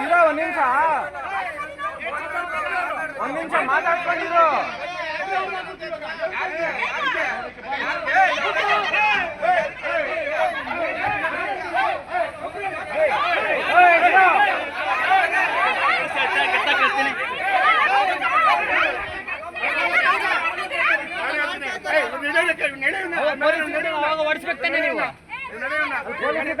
ಇರೋ ಒಂದ್ ನಿಮಿಷ ಒಂದ್ ನಿಮಿಷ ಮಾತಾಡ್ಕೊಂಡಿರು ಏಯ್, ಇರೋ. ಅವಾಗ ಹೊಡ್ಸ್ಬೇಕು ತಾನೆ ನೀವು ಪೊಲೀಸ್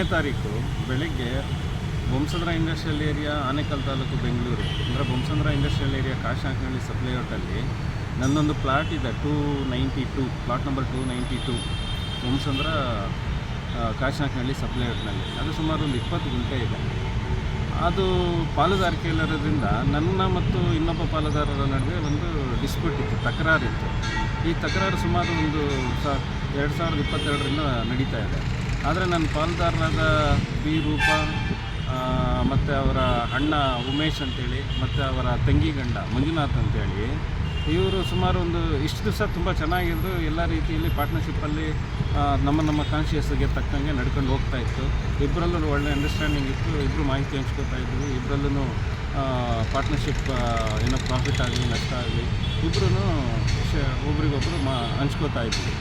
ಎಂಟನೇ ತಾರೀಕು ಬೆಳಗ್ಗೆ ಬೊಮ್ಸಂದ್ರ ಇಂಡಸ್ಟ್ರಿಯಲ್ ಏರಿಯಾ, ಆನೇಕಲ್ ತಾಲೂಕು ಬೆಂಗಳೂರು. ಅಂದರೆ ಬೊಮ್ಸಂದ್ರ ಇಂಡಸ್ಟ್ರಿಯಲ್ ಏರಿಯಾ ಕಾಶಾಂಕನಹಳ್ಳಿ ಸಪ್ಲೈಔಟಲ್ಲಿ ನನ್ನೊಂದು ಪ್ಲಾಟ್ ಇದೆ, two ninety two, plot number two ninety two Bommasandra Kashankanahalli ಸಪ್ಲೈಔಟ್ನಲ್ಲಿ ಅದು ಸುಮಾರು ಒಂದು ಇಪ್ಪತ್ತು ಗುಂಟೆ ಇದೆ. ಅದು ಪಾಲುದಾರಿಕೆ ಇಲ್ಲರೋದ್ರಿಂದ ನನ್ನ ಮತ್ತು ಇನ್ನೊಬ್ಬ ಪಾಲುದಾರರ ನಡುವೆ ಒಂದು ಡಿಸ್ಪ್ಯೂಟ್ ಇತ್ತು, ತಕರಾರಿತ್ತು. ಈ ತಕರಾರು ಸುಮಾರು ಒಂದು ಸ, ಎರಡು ಸಾವಿರದ ಇಪ್ಪತ್ತೆರಡರಿಂದ ನಡೀತಾ ಇದೆ. ಆದರೆ ನನ್ನ ಪಾಲುದಾರರಾದ ಬಿ ರೂಪ ಮತ್ತು ಅವರ ಅಣ್ಣ ಉಮೇಶ್ ಅಂತೇಳಿ, ಮತ್ತು ಅವರ ತಂಗಿ ಗಂಡ ಮಂಜುನಾಥ್ ಅಂತೇಳಿ, ಇವರು ಸುಮಾರು ಒಂದು ಇಷ್ಟು ದಿವಸ ತುಂಬ ಚೆನ್ನಾಗಿದ್ದು ಎಲ್ಲ ರೀತಿಯಲ್ಲಿ ಪಾರ್ಟ್ನರ್ಶಿಪ್ಪಲ್ಲಿ ನಮ್ಮ ನಮ್ಮ ಕಾನ್ಷಿಯಸ್ಗೆ ತಕ್ಕಂಗೆ ನಡ್ಕೊಂಡು ಹೋಗ್ತಾ ಇತ್ತು. ಇಬ್ಬರಲ್ಲೂ ಒಳ್ಳೆ ಅಂಡರ್ಸ್ಟ್ಯಾಂಡಿಂಗ್ ಇತ್ತು ಇಬ್ಬರು ಮಾಹಿತಿ ಹಂಚ್ಕೋತಾ ಇದ್ವಿ ಇಬ್ಬರಲ್ಲೂ ಪಾರ್ಟ್ನರ್ಶಿಪ್ ಏನೋ ಪ್ರಾಫಿಟ್ ಆಗಲಿ, ನಷ್ಟ ಆಗಲಿ ಇಬ್ಬರೂ ಒಬ್ರಿಗೊಬ್ಬರು ಮಾ, ಹಂಚ್ಕೋತಾ ಇದ್ವಿ.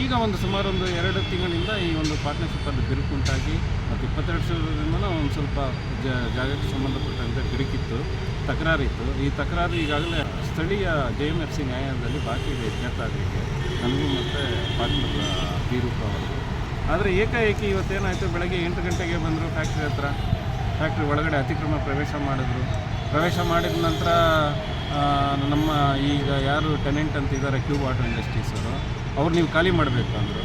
ಈಗ ಒಂದು ಸುಮಾರು ಒಂದು ಎರಡು ತಿಂಗಳಿಂದ ಈ ಒಂದು ಪಾರ್ಟ್ನರ್ಶಿಪ್ಪಲ್ಲಿ ಬಿರುಕುಂಟಾಗಿ ಮತ್ತು ಇಪ್ಪತ್ತೆರಡು ಸಾವಿರದಿಂದ ಒಂದು ಸ್ವಲ್ಪ ಜಾಗಕ್ಕೆ ಸಂಬಂಧಪಟ್ಟಂತೆ ಬಿರುಕಿತ್ತು, ತಕರಾರಿತ್ತು. ಈ ತಕರಾರು ಈಗಾಗಲೇ ಸ್ಥಳೀಯ ಜೆ ಎಂ ಎಫ್ ಸಿ ನ್ಯಾಯಾಲಯದಲ್ಲಿ ಬಾಕಿ ಇದೆ ಇತ್ಯರ್ಥ ಆಗಲಿಕ್ಕೆ. ನನಗೂ ಮತ್ತು ಪಾರ್ಟ್ನರ್ ಬೀರೂಪ ಅವರು ಆದರೆ ಏಕಾಏಕಿ ಇವತ್ತೇನಾಯಿತು? ಬೆಳಗ್ಗೆ ಎಂಟು ಗಂಟೆಗೆ ಬಂದರು ಫ್ಯಾಕ್ಟ್ರಿ ಹತ್ರ. ಫ್ಯಾಕ್ಟ್ರಿ ಒಳಗಡೆ ಅತಿಕ್ರಮ ಪ್ರವೇಶ ಮಾಡಿದ್ರು. ಪ್ರವೇಶ ಮಾಡಿದ ನಂತರ ನಮ್ಮ ಈಗ ಯಾರು ಟೆನೆಂಟ್ ಅಂತ ಇದ್ದಾರೆ ಕ್ಯೂಬ್ ಆಟೋ ಇಂಡಸ್ಟ್ರೀಸ್ ಅವರು. ಅವ್ರು ನೀವು ಖಾಲಿ ಮಾಡಬೇಕು ಅಂದರು.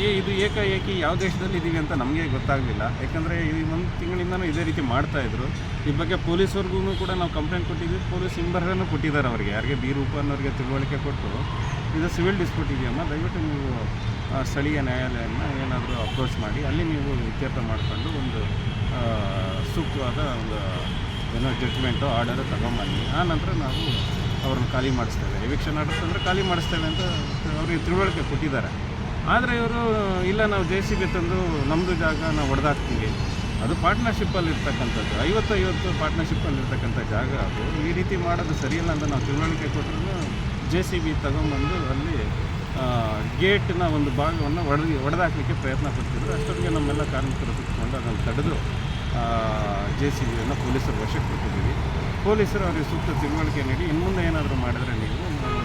ಏ, ಇದು ಏಕಾಏಕಿ ಯಾವ ದೇಶದಲ್ಲಿ ಇದ್ದೀವಿ ಅಂತ ನಮಗೆ ಗೊತ್ತಾಗಲಿಲ್ಲ. ಯಾಕಂದರೆ ಈ ಒಂದು ತಿಂಗಳಿಂದನೂ ಇದೇ ರೀತಿ ಮಾಡ್ತಾಯಿದ್ರು ಈ ಬಗ್ಗೆ ಪೊಲೀಸ್ವರ್ಗೂ ಕೂಡ ನಾವು ಕಂಪ್ಲೇಂಟ್ ಕೊಟ್ಟಿದ್ವಿ. ಪೊಲೀಸ್ ಹಿಂಬರನ್ನು ಕೊಟ್ಟಿದ್ದಾರೆ ಅವರಿಗೆ. ಯಾರಿಗೆ ಬಿ ರೂಪ ಅನ್ನೋರಿಗೆ ತಿಳುವಳಿಕೆ ಕೊಟ್ಟು. ಇದು ಸಿವಿಲ್ ಡಿಸ್ಪ್ಯೂಟ್ ಇದೆಯಮ್ಮ? ದಯವಿಟ್ಟು ನೀವು ಸ್ಥಳೀಯ ನ್ಯಾಯಾಲಯನ ಏನಾದರೂ ಅಪ್ರೋಚ್ ಮಾಡಿ. ಅಲ್ಲಿ ನೀವು ಇತ್ಯರ್ಥ ಮಾಡಿಕೊಂಡು ಒಂದು ಸೂಕ್ತವಾದ ಒಂದು, ಏನೋ ಜಡ್ಜ್ಮೆಂಟು ಆರ್ಡರ್ ತಗೊಂಬನ್ನಿ. ಆ ನಂತರ ನಾವು ಅವ್ರನ್ನ ಖಾಲಿ ಮಾಡಿಸ್ತೇವೆ. ಎವಿಕ್ಷನ್ ಆರ್ಡರ್ ತಂದರೆ ಖಾಲಿ ಮಾಡಿಸ್ತೇವೆ ಅಂತ ಅವ್ರಿಗೆ ತಿಳುವಳಿಕೆ ಕೊಟ್ಟಿದ್ದಾರೆ. ಆದರೆ ಇವರು, ಇಲ್ಲ, ನಾವು ಜೆ ಸಿ ಬಿ ತಂದು ನಮ್ಮದು ಜಾಗ ನಾವು ಹೊಡೆದಾಕ್ತೀವಿ ಅದು ಪಾರ್ಟ್ನರ್ಶಿಪ್ಪಲ್ಲಿ ಇರ್ತಕ್ಕಂಥದ್ದು. ಐವತ್ತು ಐವತ್ತು ಪಾರ್ಟ್ನರ್ಶಿಪ್ಪಲ್ಲಿ ಇರ್ತಕ್ಕಂಥ ಜಾಗ ಅದು. ಈ ರೀತಿ ಮಾಡೋದು ಸರಿಯಿಲ್ಲ ಅಂತ ನಾವು ತಿಳುವಳಿಕೆ ಕೊಟ್ಟರು ಜೆ ಸಿ ಬಿ ತಗೊಂಬಂದು ಅಲ್ಲಿ ಗೇಟ್ನ ಒಂದು ಭಾಗವನ್ನು ಒಡೆದು, ಒಡೆದಾಕಲಿಕ್ಕೆ ಪ್ರಯತ್ನ ಪಡ್ತಿದ್ರು. ಅಷ್ಟೊತ್ತಿಗೆ ನಮ್ಮೆಲ್ಲ ಕಾರ್ಮಿಕರು ಸುತ್ತಕೊಂಡು ಅದನ್ನು ತಡೆದು ಜೆ ಸಿ ಬಿಯನ್ನು ಪೊಲೀಸರು ವಶಕ್ಕೆ ಕೊಟ್ಟಿದ್ದೀವಿ ಪೊಲೀಸರು ಅವರಿಗೆ ಸೂಕ್ತ ತಿಳುವಳಿಕೆ ನೀಡಿ ಇನ್ನು ಮುಂದೆ ಏನಾದರೂ ಮಾಡಿದರೆ ನೀವು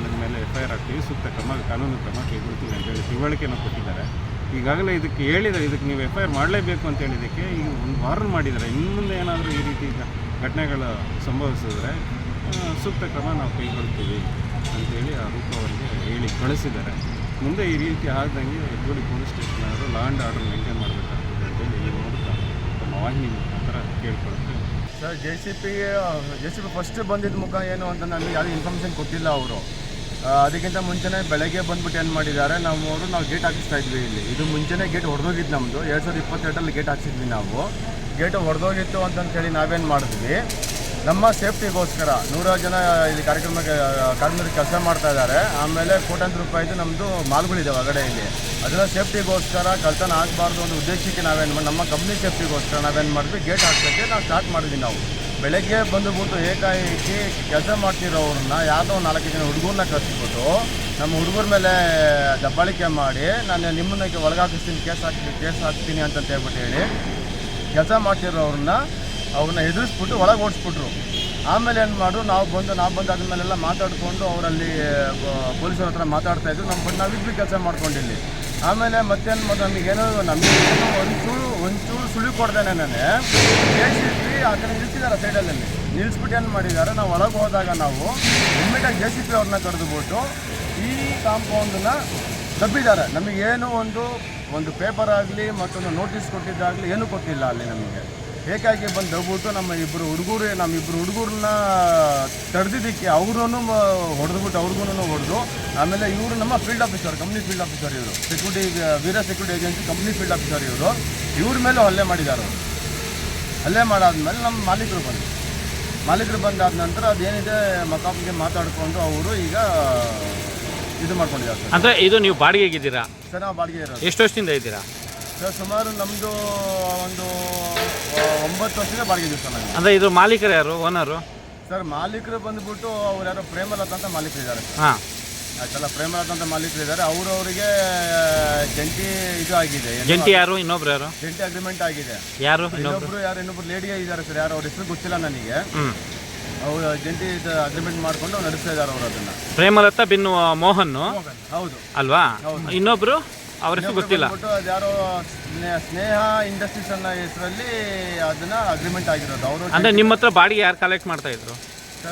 ನನ್ನ ಮೇಲೆ ಎಫ್ ಐ ಆರ್ ಹಾಕ್ತೀವಿ, ಸೂಕ್ತ ಕ್ರಮ, ಕಾನೂನು ಕ್ರಮ ಕೈಗೊಳ್ತೀವಿ ಅಂತೇಳಿ ತಿಳುವಳಿಕೆಯನ್ನು ಕೊಟ್ಟಿದ್ದಾರೆ. ಈಗಾಗಲೇ ಇದಕ್ಕೆ ಹೇಳಿದರೆ, ಇದಕ್ಕೆ ನೀವು ಎಫ್ ಐ ಆರ್ ಮಾಡಲೇಬೇಕು ಅಂತ ಹೇಳಿದ್ದಕ್ಕೆ ಈಗ ಒಂದು ವಾರ್ನ್ ಮಾಡಿದ್ದಾರೆ. ಇನ್ನು ಮುಂದೆ ಏನಾದರೂ ಈ ರೀತಿ ಘಟನೆಗಳು ಸಂಭವಿಸಿದ್ರೆ ಸೂಕ್ತ ಕ್ರಮ ನಾವು ಕೈಗೊಳ್ತೀವಿ ಅಂತೇಳಿ ಆ ರೂಪ ಅವರಿಗೆ ಹೇಳಿ ಕಳಿಸಿದ್ದಾರೆ. ಮುಂದೆ ಈ ರೀತಿ ಆದಂಗೆ ಹೆಗ್ಗೋಡಿ ಪೊಲೀಸ್ ಸ್ಟೇಷನ್ ಅವರು ಲಾ ಆ್ಯಂಡ್ ಆರ್ಡರ್ ಮೇಂಟೈನ್ ಮೂಲಕ ವಾಹಿನಿ ಮುಖಾಂತರ ಕೇಳ್ಕೊಳ್ತೀವಿ ಸರ್ ಜೆ ಸಿ ಪಿಗೆ ಜೆ ಸಿ ಪಿ ಫಸ್ಟ್ ಬಂದಿದ್ದ ಮುಖ ಏನು ಅಂತ ನನಗೆ ಯಾರು ಇನ್ಫಾರ್ಮೇಷನ್ ಕೊಟ್ಟಿಲ್ಲ ಅವರು. ಅದಕ್ಕಿಂತ ಮುಂಚೆನೇ ಬೆಳಗ್ಗೆ ಬಂದ್ಬಿಟ್ಟು ಏನು ಮಾಡಿದ್ದಾರೆ, ನಾವು ಅವರು, ನಾವು ಗೇಟ್ ಹಾಕಿಸ್ತಾ ಇದ್ವಿ ಇಲ್ಲಿ. ಇದು ಮುಂಚೆನೇ ಗೇಟ್ ಹೊಡೆದೋಗಿದ್ದು ನಮ್ಮದು ಎರಡು ಸಾವಿರದ ಇಪ್ಪತ್ತೆರಡರಲ್ಲಿ ಗೇಟ್ ಹಾಕ್ಸಿದ್ವಿ ನಾವು. ಗೇಟ್ ಹೊಡೆದೋಗಿತ್ತು ಅಂತಂತೇಳಿ ನಾವೇನು ಮಾಡಿದ್ವಿ? ನಮ್ಮ ಸೇಫ್ಟಿಗೋಸ್ಕರ ನೂರಾರು ಜನ ಇಲ್ಲಿ ಕಾರ್ಯಕ್ರಮಕ್ಕೆ ಕಾರ್ಮಿಕರು ಕೆಲಸ ಮಾಡ್ತಾ ಇದ್ದಾರೆ. ಆಮೇಲೆ ಕೋಟ್ಯಾಂತರ ರೂಪಾಯಿದು ನಮ್ಮದು ಮಾಲ್ಗಳಿದೆ ಹೊರಗಡೆ ಇಲ್ಲಿ. ಅದರ ಸೇಫ್ಟಿಗೋಸ್ಕರ ಕಳ್ತನ ಆಗಬಾರ್ದು ಒಂದು ಉದ್ದೇಶಕ್ಕೆ ನಾವೇನು ನಮ್ಮ ಕಂಪ್ನಿ ಸೇಫ್ಟಿಗೋಸ್ಕರ ನಾವೇನು ಮಾಡಿದ್ವಿ? ಗೇಟ್ ಹಾಕ್ಸೋಕ್ಕೆ ನಾವು ಸ್ಟಾರ್ಟ್ ಮಾಡಿದ್ವಿ ನಾವು. ಬೆಳಗ್ಗೆ ಬಂದುಬಿಟ್ಟು ಏಕಾಏಕಿ ಕೆಲಸ ಮಾಡ್ತಿರೋರನ್ನ ಯಾವುದೋ ನಾಲ್ಕು ಜನ ಹುಡುಗರನ್ನ ಕರೆಸಿಬಿಟ್ಟು ನಮ್ಮ ಹುಡುಗರ ಮೇಲೆ ದಬ್ಬಾಳಿಕೆ ಮಾಡಿ ನಾನು ನಿಮ್ಮನ್ನ ಒಳಗಾಕಿಸ್ತೀನಿ, ಕೇಸ್ ಹಾಕ್ತೀನಿ ಕೇಸ್ ಹಾಕ್ತೀನಿ ಅಂತಂತ ಹೇಳ್ಬಿಟ್ಟು ಹೇಳಿ ಕೆಲಸ ಮಾಡ್ತಿರೋರನ್ನ ಅವ್ರನ್ನ ಎದುರಿಸ್ಬಿಟ್ಟು ಒಳಗೆ ಓಡಿಸ್ಬಿಟ್ರು. ಆಮೇಲೆ ಏನು ಮಾಡಿದ್ರು ನಾವು ಬಂದು ನಾವು ಬಂದು ಅದ್ರ ಮೇಲೆಲ್ಲ ಮಾತಾಡಿಕೊಂಡು ಅವರಲ್ಲಿ ಪೊಲೀಸರ ಹತ್ರ ಮಾತಾಡ್ತಾ ಇದ್ರು. ನಮ್ಮ ಬಂದು ನಾವಿಬ್ಬರು ಕೆಲಸ ಮಾಡ್ಕೊಂಡಿಲ್ಲಿ ಆಮೇಲೆ ಮತ್ತೇನು ಮತ್ತು ನಮಗೇನೋ ನಮಗೇನು ಒಂಚೂರು ಒಂಚೂರು ಸುಳಿ ಕೊಡ್ದೇನೆ ನಾನು ಪಿ ಆ ಕಡೆ ನಿಲ್ಸಿದ್ದಾರೆ ಸೈಡಲ್ಲಿ. ನಿಲ್ಲಿಸ್ಬಿಟ್ಟು ಏನು ಮಾಡಿದ್ದಾರೆ ನಾವು ಒಳಗೆ ಹೋದಾಗ ನಾವು ಇಮ್ಮಿಡಿಯಾಗಿ ಜೆ ಸಿ ಪಿ ಅವ್ರನ್ನ ಕರೆದುಬಿಟ್ಟು ಈ ಕಾಂಪೌಂಡನ್ನ ತಬ್ಬಿದ್ದಾರೆ ನಮಗೇನು ಒಂದು ಒಂದು ಪೇಪರ್ ಆಗಲಿ ಮತ್ತೊಂದು ನೋಟಿಸ್ ಕೊಟ್ಟಿದ್ದಾಗಲಿ ಏನೂ ಕೊಟ್ಟಿಲ್ಲ ಅಲ್ಲಿ ನಮಗೆ. ಏಕಾಗಿ ಬಂದು ಹೋಗ್ಬಿಟ್ಟು ನಮ್ಮ ಇಬ್ಬರು ಹುಡುಗರು ನಮ್ಮ ಇಬ್ಬರು ಹುಡುಗರನ್ನ ತಡೆದಿದ್ದಕ್ಕೆ ಅವ್ರೂ ಹೊಡೆದ್ಬಿಟ್ಟು ಅವ್ರಿಗೂ ಹೊಡೆದು ಆಮೇಲೆ ಇವರು ನಮ್ಮ field officer company field officer ಇವರು. Security Veera security agency company field officer ಇವರು. ಇವ್ರ ಮೇಲೆ ಹಲ್ಲೆ ಮಾಡಿದ್ದಾರೆ. ಅವರು ಹಲ್ಲೆ ಮಾಡಾದ್ಮೇಲೆ ನಮ್ಮ ಮಾಲೀಕರು ಬಂದರು. ಮಾಲೀಕರು ಬಂದಾದ ನಂತರ ಅದೇನಿದೆ ಮಕ್ಕಳಿಗೆ ಮಾತಾಡಿಕೊಂಡು ಅವರು ಈಗ ಇದು ಮಾಡ್ಕೊಂಡಿದ್ದಾರೆ ಅಂದರೆ ಅಂದ್ರೆ ಇದು ನೀವು ಬಾಡಿಗೆಗಿದ್ದೀರಾ ಸರ್ ನಾವು ಬಾಡಿಗೆ ಇರೋದು. ಎಷ್ಟು ವರ್ಷದಿಂದ ಇದ್ದೀರಾ? ಸರ್ ಸುಮಾರು ನಮ್ಮದು ಒಂದು ಒಂಬತ್ತು ವರ್ಷದಿಂದ ಬಾಡಿಗೆ ಇದೆ ಸರ್ ಅಂದ್ರೆ ಇದು ಮಾಲೀಕರು ಯಾರು ಓನರು ಸರ್ ಮಾಲೀಕರು ಬಂದ್ಬಿಟ್ಟು ಅವ್ರು ಯಾರೋ ಪ್ರೇಮಲತಾ ಅಂತ ಮಾಲೀಕರು ಇದ್ದಾರೆ ಹಾಂ. ಆಯ್ತಲ್ಲ ಪ್ರೇಮಲತಾ ಅಂತ ಮಾಲೀಕರು ಇದ್ದಾರೆ ಅವರವರಿಗೆ ಜಂಟಿ ಇದು ಆಗಿದೆ. ಏನು? ಜಂಟಿ ಯಾರು ಇನ್ನೊಬ್ರು ಯಾರು? ಜಂಟಿ ಅಗ್ರಿಮೆಂಟ್ ಆಗಿದೆ. ಯಾರು ಇನ್ನೊಬ್ರು? ಇನ್ನೊಬ್ರು ಯಾರು ಇನ್ನೊಬ್ರು ಲೇಡಿ ಇದ್ದಾರೆ ಸರ್ ಯಾರು ಅವ್ರ ಹೆಸರು ಗೊತ್ತಿಲ್ಲ ನನಗೆ. ಹ್ಞೂ ಅವರು ಜಂಟಿ ಅಗ್ರಿಮೆಂಟ್ ಮಾಡ್ಕೊಂಡು ನಡೆಸ್ತಾ ಇದ್ದಾರೆ ಅವರು ಅದನ್ನ. ಪ್ರೇಮಲತಾ ಬಿನ್ ಮೋಹನ್ ಹೌದು. ಅಲ್ವಾ? ಇನ್ನೊಬ್ರು? ಅವ್ರ ಹೆಸರು ಗೊತ್ತಿಲ್ಲ. ಅದ್ಯಾರೋ ಸ್ನೇ- ಸ್ನೇಹ ಇಂಡಸ್ಟ್ರೀಸ್ ಅನ್ನೋ ಹೆಸರಲ್ಲಿ ಅದನ್ನ ಅಗ್ರಿಮೆಂಟ್ ಆಗಿರೋದು. ಅವರು ಅಂದ್ರೆ ನಿಮ್ಮ ಹತ್ರ ಬಾಡಿಗೆ ಯಾರು ಕಲೆಕ್ಟ್ ಮಾಡ್ತಾ ಇದ್ರು?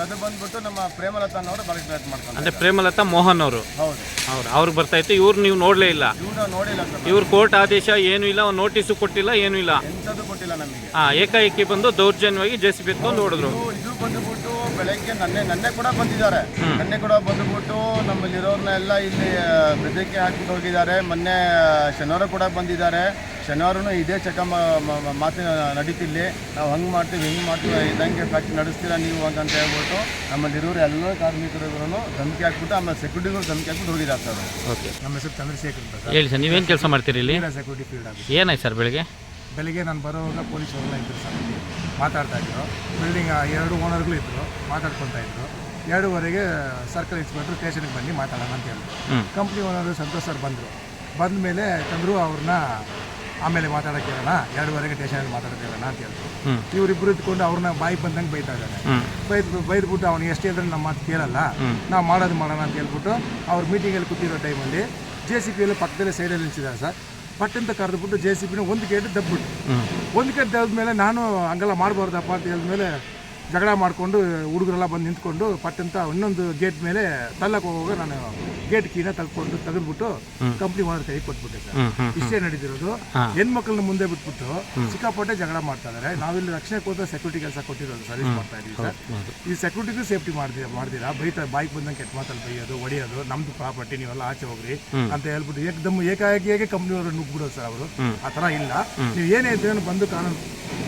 ಅದು ಬಂದ್ಬಿಟ್ಟು ನಮ್ಮ ಪ್ರೇಮಲತಾ ಅನ್ನೋರು ಬಾಡಿಗೆ ಕಲೆಕ್ಟ್ ಮಾಡ್ಕೊಂಡು ಅಂದ್ರೆ ಪ್ರೇಮಲತಾ ಮೋಹನ್ ಅವರು. ಹೌದು. ಅವ್ರು ಅವ್ರಿಗೆ ಬರ್ತಾ ಇತ್ತು. ಇವ್ರು ನೀವು ನೋಡಲೇ ಇಲ್ಲ. ಇವ್ರು ನೋಡಿಲ್ಲ ಸರ್ ಇವ್ರು ಕೋರ್ಟ್ ಆದೇಶ ಏನೂ ಇಲ್ಲ ನೋಟಿಸು ಕೊಟ್ಟಿಲ್ಲ ಏನೂ ಇಲ್ಲ. ಎಂಥದ್ದು ಕೊಟ್ಟಿಲ್ಲ ನಮಗೆ. ಆ ಏಕಾಏಕಿ ಬಂದು ದೌರ್ಜನ್ಯವಾಗಿ ಜೆ ಸಿ ಬಿ ಎತ್ಕೊಂಡು ಹೊಡೆದ್ರು ಇದು ಇದು ಬಂದ್ಬಿಟ್ಟು ಬೆಳಗ್ಗೆ ನನ್ನೆ ನನ್ನೆ ಕೂಡ ಬಂದಿದ್ದಾರೆ. ನನ್ನೆ ಕೂಡ ಬಂದ್ಬಿಟ್ಟು ನಮ್ಮಲ್ಲಿರೋರ್ನ ಎಲ್ಲ ಇಲ್ಲಿ ಬೆದರಿಕೆ ಹಾಕಿಬಿಟ್ಟು ಹೋಗಿದ್ದಾರೆ. ಮೊನ್ನೆ ಶನಿವಾರ ಕೂಡ ಬಂದಿದ್ದಾರೆ. ಶನಿವಾರನೂ ಇದೇ ಚಕ ಮಾತಿನ ನಡೀತಿಲ್ಲಿ. ನಾವು ಹಂಗೆ ಮಾಡ್ತೀವಿ ಹಿಂಗೆ ಮಾಡ್ತೀವಿ ಇದಂಗೆ ಫ್ಯಾಕ್ಟ್ರಿ ನಡೆಸ್ತೀರಾ ನೀವು ಅಂತ ಹೇಳ್ಬಿಟ್ಟು ನಮ್ಮಲ್ಲಿರೋರು ಎಲ್ಲ ಕಾರ್ಮಿಕರುಗಳನ್ನು ಧಮಕಿ ಹಾಕ್ಬಿಟ್ಟು ಆಮೇಲೆ ಸೆಕ್ಯೂರಿಟಿಗಳು ಧಮಕಿ ಹಾಕ್ಬಿಟ್ಟು ಹೋಗಿದ್ದಾರೆ ಸರ್. ಓಕೆ. ನಮ್ಮ ಹೆಸರು ಚಂದ್ರಶೇಖರ್ ಅಂತ ಹೇಳಿ ಸರ್ ನೀವೇನು ಕೆಲಸ ಮಾಡ್ತೀರಿ ಇಲ್ಲಿ? ಸೆಕ್ಯೂರಿಟಿ ಫೀಲ್ಡ್ ಏನಾಯ್ತು ಸರ್ ಬೆಳಿಗ್ಗೆ? ಬೆಳಿಗ್ಗೆ ನಾನು ಬರೋವಾಗ ಪೊಲೀಸ್ ಇದ್ದರು ಸರ್. ಮಾತಾಡ್ತಾ ಇದ್ರು. ಬಿಲ್ಡಿಂಗ್ ಎರಡು ಓನರ್ಗಳು ಇದ್ದರು ಮಾತಾಡ್ಕೊತಾ ಇದ್ರು. ಎರಡೂವರೆಗೆ ಸರ್ಕಲ್ ಇನ್ಸ್ಪೆಕ್ಟ್ರು ಸ್ಟೇಷನ್ಗೆ ಬನ್ನಿ ಮಾತಾಡೋಣ ಅಂತ ಹೇಳಿದ್ರು. ಕಂಪ್ನಿ ಓನರು ಸಂತೋಷ್ ಸರ್ ಬಂದರು. ಬಂದ ಮೇಲೆ ಚಂದ್ರು ಅವ್ರನ್ನ ಆಮೇಲೆ ಮಾತಾಡೋಕೆ ಹೇಳೋಣ ಎರಡೂವರೆಗೆ ಸ್ಟೇಷನಲ್ಲಿ ಮಾತಾಡೋಕೆ ಹೇಳೋಣ ಅಂತ ಹೇಳಿದ್ರು. ಇವರಿಬ್ಬರು ಇದ್ಕೊಂಡು ಅವ್ರನ್ನ ಬಾಯಿ ಬಂದಂಗೆ ಬೈತಾ ಇದ್ದಾರೆ. ಬೈದು ಬೈದ್ಬಿಟ್ಟು ಅವ್ನು ಎಷ್ಟು ಹೇಳಿದ್ರೆ ನಮ್ಮ ಮಾತು ಕೇಳಲ್ಲ. ನಾವು ಮಾಡೋದು ಮಾಡೋಣ ಅಂತ ಹೇಳ್ಬಿಟ್ಟು ಅವ್ರ ಮೀಟಿಂಗಲ್ಲಿ ಕೂತಿರೋ ಟೈಮಲ್ಲಿ ಜೆ ಸಿ ಪಿಯಲ್ಲಿ ಪಕ್ಕದಲ್ಲೇ ಸೈಡಲ್ಲಿ ನಿಲ್ಸಿದ್ದಾರೆ ಸರ್. ಪಟ್ಟಂತ ಕರೆದ್ಬಿಟ್ಟು ಜೆ ಸಿ ಪಿನ ಒಂದು ಗೇಟ್ ದಬ್ಬಿಟ್ಟು. ಒಂದು ಗೇಟ್ ದಬ್ಬಿದ್ಮೇಲೆ ನಾನು ಹಂಗೆಲ್ಲ ಮಾಡಬಾರ್ದಪ್ಪ ಅಂತ ಹೇಳಿದ್ಮೇಲೆ ಜಗಳ ಮಾಡಿಕೊಂಡು ಹುಡುಗರೆಲ್ಲ ಬಂದು ನಿಂತ್ಕೊಂಡು ಪಟ್ಟಂತ ಇನ್ನೊಂದು ಗೇಟ್ ಮೇಲೆ ತಲ್ಲಕ್ಕೆ ಹೋಗುವಾಗ ನಾನು ಗೇಟ್ ಕೀನ ತಳ್ಕೊಂಡು ತೆಗೆದ್ಬಿಟ್ಟು ಕಂಪ್ನಿ ಓನರ್ ಕೈ ಕೊಟ್ಬಿಟ್ಟೆ ಸರ್. ಇಷ್ಟೇ ನಡೀತಿರೋದು. ಹೆಣ್ಮಕ್ಳನ್ನ ಮುಂದೆ ಬಿಟ್ಬಿಟ್ಟು ಸಿಕ್ಕಾಪಟ್ಟೆ ಜಗಳ ಮಾಡ್ತಾ ಇದಾರೆ. ನಾವಿಲ್ಲಿ ರಕ್ಷಣೆ ಕೋತ ಸೆಕ್ಯೂರಿಟಿ ಕೆಲಸ ಕೊಟ್ಟಿರೋದು ಸರ್ವಿಸ್ ಮಾಡ್ತಾ ಇದೀವಿ ಸರ್. ಈ ಸೆಕ್ಯೂರಿಟಿಗೂ ಸೇಫ್ಟಿ ಮಾಡ್ತೀರಾ ಮಾಡ್ತೀರಾ ಬೈತಾ ಬೈಕ್ ಬಂದಂಗೆ ಕೆಟ್ಟ ಮಾತಲ್ಲಿ ಬೈಯೋದು ಹೊಡಿಯೋದು ನಮ್ದು ಪ್ರಾಪರ್ಟಿ ನೀವೆಲ್ಲ ಆಚೆ ಹೋಗ್ರಿ ಅಂತ ಹೇಳ್ಬಿಟ್ಟು ಏಕದಮ್ ಏಕಾಏಕಿಯಾಗಿ ಕಂಪ್ನಿಯವರು ನುಗ್ಬಿಡೋದು ಸರ್ ಅವರು. ಆ ಥರ ಇಲ್ಲ. ನೀವು ಏನೇ ಇದ್ರೆ ಬಂದು ಕಾನೂನು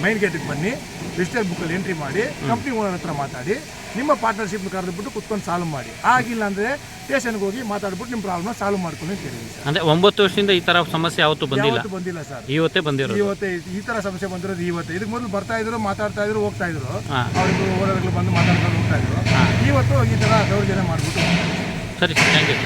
ಮೈನ್ ಗೇಟಿಗೆ ಬನ್ನಿ ರಿಜಿಸ್ಟರ್ ಬುಕ್ಕಲ್ಲಿ ಎಂಟ್ರಿ ಮಾಡಿ ಕಂಪ್ನಿ ಓನರ್ ಹತ್ರ ಮಾತಾಡಿ ನಿಮ್ಮ ಪಾರ್ಟ್ನರ್ಶಿಪ್ ಕರೆದ್ಬಿಟ್ಟು ಕುತ್ಕೊಂಡು ಸಾಲ್ವ್ ಮಾಡಿ. ಆಗಿಲ್ಲ ಅಂದರೆ ಸ್ಟೇಷನ್ಗೆ ಹೋಗಿ ಮಾತಾಡ್ಬಿಟ್ಟು ನಿಮ್ಮ ಪ್ರಾಬ್ಲಮ್ ಸಾಲ್ವ್ ಮಾಡ್ಕೊಂಡು ಅಂದ್ರೆ ಸರ್. ಅಂದರೆ ಒಂಬತ್ತು ವರ್ಷದಿಂದ ಈ ಥರ ಸಮಸ್ಯೆ ಯಾವತ್ತೂ ಬಂದಿಲ್ಲ? ಯಾವತ್ತೂ ಬಂದಿಲ್ಲ ಸರ್. ಇವತ್ತೇ ಬಂದಿರೋದು? ಇವತ್ತೇ ಈ ತರ ಸಮಸ್ಯೆ ಬಂದಿರೋದು ಇವತ್ತೇ. ಇದಕ್ಕೆ ಮೊದಲು ಬರ್ತಾ ಇದ್ರು ಮಾತಾಡ್ತಾ ಇದ್ರು ಹೋಗ್ತಾ ಇದ್ರು. ಹಾ. ಅವ್ರಿಗೆ ಓನರ್ಗಳು ಬಂದು ಮಾತಾಡ್ಕೊಂಡು ಹೋಗ್ತಾ ಇದ್ರು. ಇವತ್ತು ಈ ಥರ ದೌರ್ಜನ್ಯ ಮಾಡ್ಬಿಟ್ಟು ಸರಿ. Sir thank you